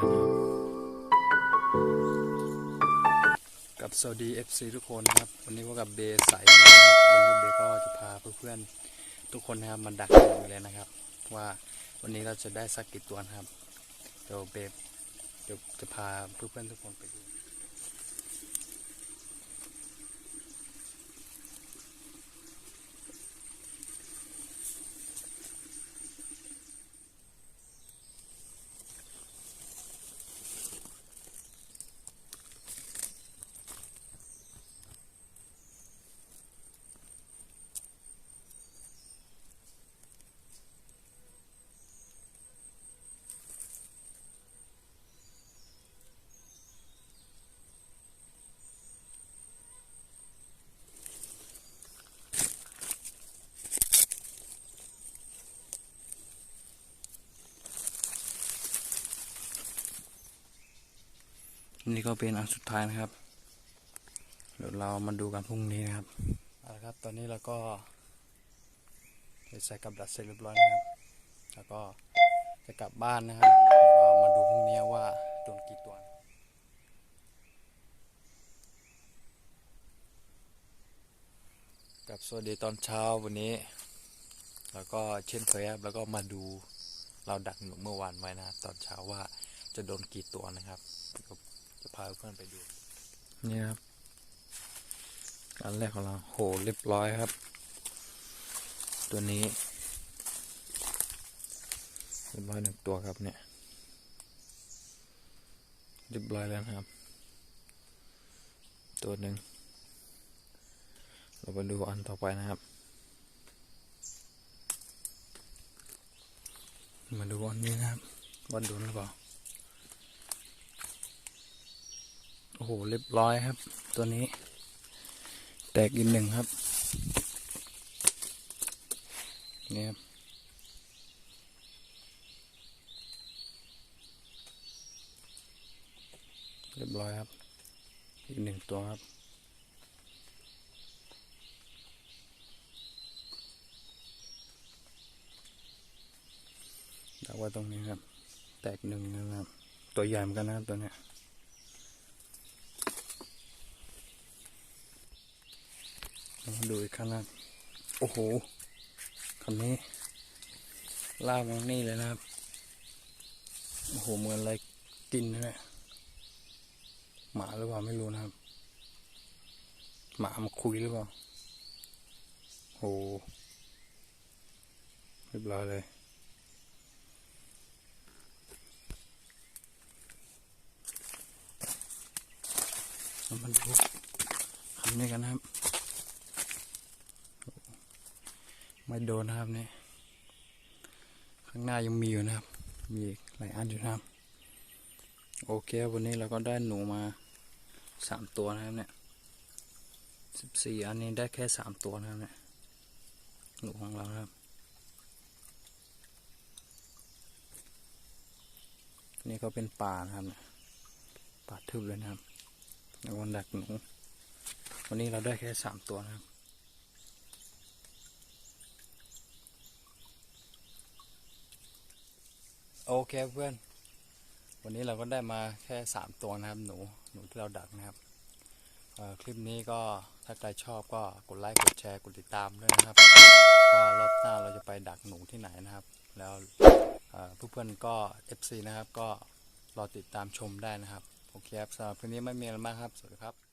ะครับกับสวัสดี FC ทุกคนนะครับ วันนี้พบกับเบย์สายนะครับวันนี้เบย์ก็จะพาเพื่อนๆทุกคนนะครับมาดักดูเลยนะครับ ว่าวันนี้เราจะได้สักกี่ตัวนะครับ เดี๋ยวเบย์เดี๋ยวจะพาเพื่อนๆทุกคนไปดู นี่ก็เป็นอันสุดท้ายนะครับ เดี๋ยวเรามาดูกันพรุ่งนี้นะครับเอาละครับ ตอนนี้เราก็ใส่กับดักเสร็จเรียบร้อยนะครับ แล้วก็จะกลับบ้านนะครับแล้วก็มาดูพรุ่งนี้ว่าโดนกี่ตัวกับสวัสดีตอนเช้าวันนี้ แล้วก็เช่นเคยครับแล้วก็มาดูเราดักหนูเมื่อวานไว้นะครับ ตอนเช้าว่าจะโดนกี่ตัวนะครับ จะพาเพื่อนไปดู นี่ครับอันแรกของเราโหเรียบร้อยครับ ตัวนี้เรียบร้อยหนึ่งตัวครับเนี่ยเรียบร้อยแล้วครับ ตัวหนึ่งเราไปดูอันต่อไปนะครับ มาดูอันนี้นะครับว่าโดนหรือเปล่า โอ้โหเรียบร้อยครับ ตัวนี้ แตกอีกหนึ่งครับ นี่ครับ เรียบร้อยครับ อีกหนึ่งตัวครับดักไว้ตรงนี้ครับ แตกหนึ่งนะครับ ตัวใหญ่เหมือนกันนะครับตัวเนี้ย เรามาดูอีกครั้งนะครับโอ้โหคันนี้ลากมานี่เลยนะครับ โอ้โห เหมือนอะไรกินนะเนี่ยหมาหรือเปล่าไม่รู้นะครับ หมามาคุยหรือเปล่าโอ้โหเรียบร้อยเลยเรามาดูคำนี้กันนะครับ ไม่โดนนะครับเนี่ยข้างหน้ายังมีอยู่นะครับ มีหลายอันอยู่นะครับ โอเควันนี้เราก็ได้หนูมาสามตัวนะครับเนี่ยสิบสี่อันนี้ได้แค่สามตัวนะครับเนี่ยหนูของเรานะครับนี่ก็เป็นป่านะครับเนี่ยป่าทึบเลยนะครับในวันดักหนู วันนี้เราได้แค่สามตัวนะครับ โอเคเพื่อน วันนี้เราก็ได้มาแค่สามตัวนะครับ หนูหนูที่เราดักนะครับคลิปนี้ก็ถ้าใครชอบก็กดไลค์กดแชร์กดติดตามด้วยนะครับว่ารอบหน้าเราจะไปดักหนูที่ไหนนะครับ แล้วเพื่อนๆก็ FC นะครับ ก็รอติดตามชมได้นะครับโอเคครับสำหรับคืนนี้ไม่มีอะไรมากครับสวัสดีครับ